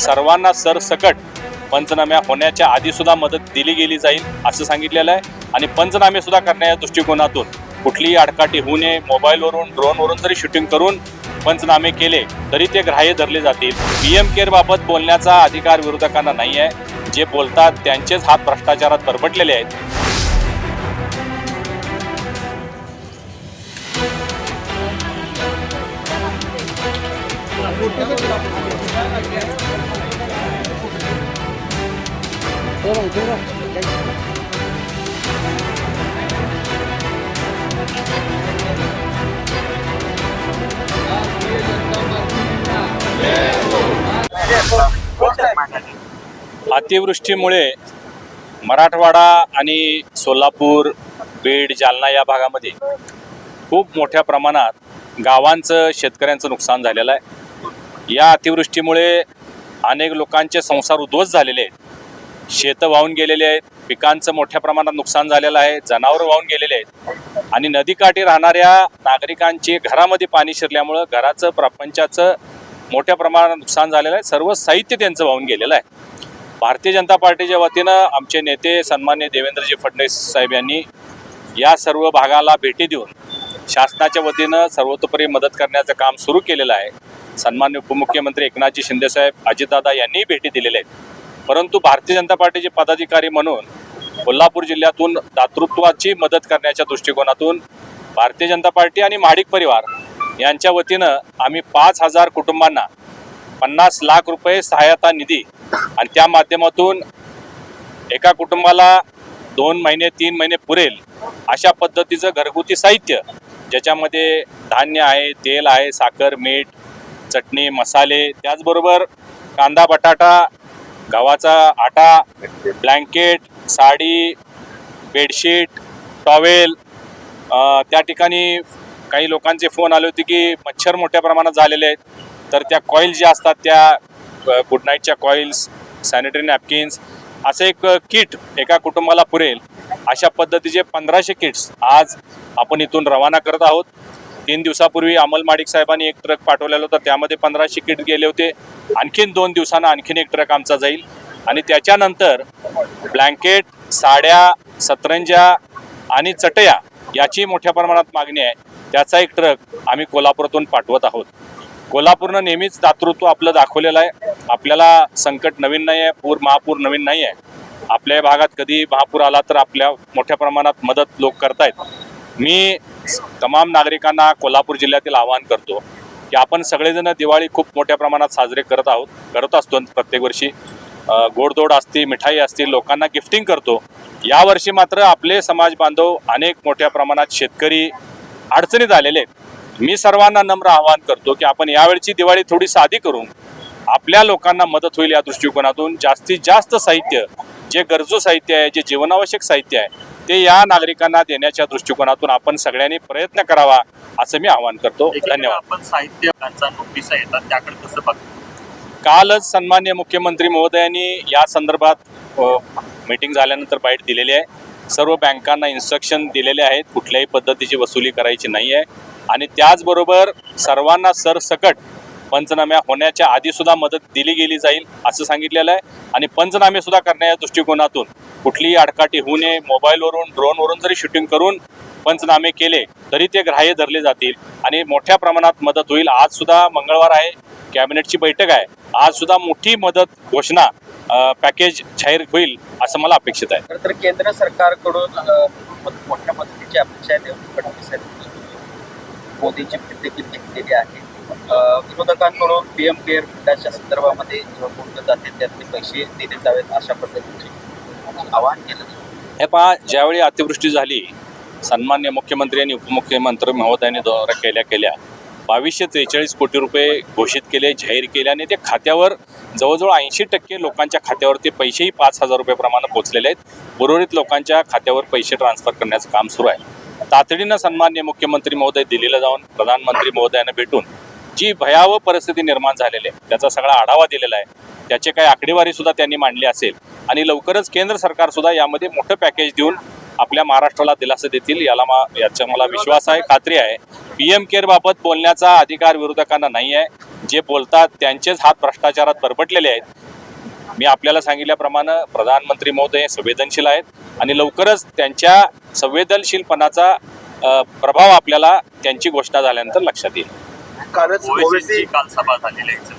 सर्वांना सरसकट पंचनाम्या होण्याच्या आधीसुद्धा मदत दिली गेली जाईल असं सांगितलेलं आहे. आणि पंचनामे सुद्धा करण्याच्या दृष्टिकोनातून कुठलीही आडकाठी होऊ नये. मोबाईलवरून ड्रोनवरून जरी शूटिंग करून पंचनामे केले तरी ते ग्राह्य धरले जातील. पी एम केअरबाबत बोलण्याचा अधिकार विरोधकांना नाही आहे. जे बोलतात त्यांचेच हात भ्रष्टाचारात परबटलेले आहेत. अतिवृष्टीमुळे मराठवाडा आणि सोलापूर बीड जालना या भागामध्ये खूप मोठ्या प्रमाणात गावांचं शेतकऱ्यांचं नुकसान झालेलं आहे. या अतिवृष्टीमुळे अनेक लोकांचे संसार उद्ध्वस्त झालेले आहेत. शेतं वाहून गेलेले आहेत. पिकांचं मोठ्या प्रमाणात नुकसान झालेलं आहे. जनावरं वाहून गेलेले आहेत. आणि नदीकाठी राहणाऱ्या नागरिकांचे घरामध्ये पाणी शिरल्यामुळं घराचं प्रपंचाचं मोठ्या प्रमाणात नुकसान झालेलं आहे. सर्व साहित्य त्यांचं वाहून गेलेलं आहे. भारतीय जनता पार्टीच्या वतीनं आमचे नेते सन्मान्य देवेंद्रजी फडणवीस साहेब यांनी या सर्व भागाला भेटी देऊन शासनाच्या वतीनं सर्वतोपरी मदत करण्याचं काम सुरू केलेलं आहे. सन्मान्य उपमुख्यमंत्री एकनाथजी शिंदेसाहेब अजितदादा यांनीही भेटी दिलेल्या आहेत. परंतु भारतीय जनता पार्टीचे पदाधिकारी म्हणून कोल्हापूर जिल्ह्यातून दातृत्वाची मदत करण्याच्या दृष्टिकोनातून भारतीय जनता पार्टी आणि महाडिक परिवार यांच्या वतीनं आम्ही पाच हजार कुटुंबांना पन्नास लाख रुपये सहायता निधी आणि त्या माध्यमातून एका कुटुंबाला दोन महिने तीन महिने पुरेल अशा पद्धतीचं घरगुती साहित्य ज्याच्यामध्ये धान्य आहे तेल आहे साखर मीठ चटणी मसाले त्याचबरोबर कांदा बटाटा गव्हाचा आटा ब्लँकेट साडी बेडशीट टॉवेल त्या ठिकाणी काही लोकांचे फोन आले होते की मच्छर मोठ्या प्रमाणात झालेले आहेत. तर त्या कॉईल ज्या असतात त्या गुड नाईटच्या कॉईल्स सॅनिटरी नॅपकिन्स असं एक किट एका कुटुंबाला पुरेल. अशा पद्धतीचे पंधराशे किट्स आज आपण इथून रवाना करत आहोत. तीन दिवसापूर्वी अमल माडिक साहेबांनी एक ट्रक पाठवलेला होता. त्यामध्ये पंधराशे किट गेले होते. आणखीन दोन दिवसांना आणखीन एक ट्रक आमचा जाईल. आणि त्याच्यानंतर ब्लँकेट साड्या सतरंज्या आणि चटया याची मोठ्या प्रमाणात मागणी आहे. त्याचा एक ट्रक आम्ही कोल्हापुरातून पाठवत आहोत. कोल्हापूरनं नेहमीच दातृत्व आपलं दाखवलेलं आहे. आपल्याला संकट नवीन नाही आहे पूर महापूर नवीन नाही आहे आपल्या भागात कधी महापूर आला तर आपल्या मोठ्या प्रमाणात मदत लोक करतायत. मी तमाम नागरिकांना कोल्हापूर जिल्ह्यातील आवाहन करतो की आपण सगळेजण दिवाळी खूप मोठ्या प्रमाणात साजरे करत आहोत करत असतो प्रत्येक वर्षी. गोडदोड असतील असते मिठाई असते लोकांना गिफ्टिंग करतो. यावर्षी मात्र आपले समाज बांधव अनेक मोठ्या प्रमाणात शेतकरी अडचणीत आलेले आहेत. मी सर्वांना नम्र आवाहन करतो की आपण यावेळची दिवाळी थोडी साधी करून आपल्या लोकांना मदत होईल या दृष्टिकोनातून. जास्तीत जास्त साहित्य जे गरजू साहित्य आहे जे जीवनावश्यक साहित्य आहे ते या नागरिकांना देण्याच्या दृष्टिकोनातून आपण सगळ्यांनी प्रयत्न करावा असं मी आवाहन करतो. धन्यवाद. आपण साहित्य त्यांचा नोटीस येतात त्याकडे कसं बघतो कालच सन्मान्य मुख्यमंत्री महोदयांनी या संदर्भात मीटिंग झाल्यानंतर बाईट दिलेली आहे. सर्व बँकांना इन्स्ट्रक्शन दिलेले आहेत कुठल्याही पद्धतीची वसुली करायची नाही आहे आणि त्याचबरोबर सर्वांना सरसकट पंचनाम्या होण्याच्या आधी सुद्धा मदत दिली गेली जाईल असं सांगितलेलं आहे. आणि पंचनामे सुद्धा करण्याच्या दृष्टिकोनातून कुठलीही आडकाठी होऊ नये. मोबाईलवरून ड्रोनवरून जरी शूटिंग करून पंचनामे केले तरी ते ग्राह्य धरले जातील. आणि मोठ्या प्रमाणात मदत होईल. आज सुद्धा मंगळवार आहे. कॅबिनेटची बैठक आहे. आज सुद्धा मोठी मदत घोषणा पॅकेज जाहीर होईल असं मला अपेक्षित आहे. खरं तर केंद्र सरकारकडून मोठ्या मदतीची अपेक्षा आहे. मोदीची भेट देखील घेतलेली आहे? विरोधकांकडून पीएम केअर फंडाच्या संदर्भामध्ये बोललं जाते त्यातले पैसे दिले जावेत अशा पद्धतीचे आवाहन केलं हे पहा ज्यावेळी अतिवृष्टी झाली सन्मान्य मुख्यमंत्री आणि उपमुख्यमंत्री महोदयांनी दौरा केल्या केल्या बावीसशे त्रेचाळीस कोटी रुपये घोषित केले जाहीर केले आणि ते खात्यावर जवळजवळ ऐंशी टक्के लोकांच्या खात्यावर ते पैसेही पाच हजार रुपयेप्रमाणे पोचलेले आहेत. उर्वरित लोकांच्या खात्यावर पैसे ट्रान्सफर करण्याचं काम सुरू आहे. तातडीनं सन्मान्य मुख्यमंत्री महोदय दिल्लीला जाऊन प्रधानमंत्री महोदयांना भेटून जी भयावह परिस्थिती निर्माण झालेली आहे त्याचा सगळा आढावा दिलेला आहे त्याचे काही आकडेवारी सुद्धा त्यांनी मांडली असेल आणि लवकरच केंद्र सरकार सुद्धा यामध्ये मोठं पॅकेज देऊन आपल्या महाराष्ट्राला दिलासा देतील याला मा याचा मला विश्वास आहे खात्री आहे. पी एम केअर बाबत बोलण्याचा अधिकार विरोधकांना नाही आहे. जे बोलतात त्यांचेच हात भ्रष्टाचारात परपटलेले आहेत. मी आपल्याला सांगितल्याप्रमाणे प्रधानमंत्री महोदय संवेदनशील आहेत आणि लवकरच त्यांच्या संवेदनशीलपणाचा प्रभाव आपल्याला त्यांची घोषणा झाल्यानंतर लक्षात येईल. कालच ओवेसीची ओवेसी काल सभा झालेली आहे.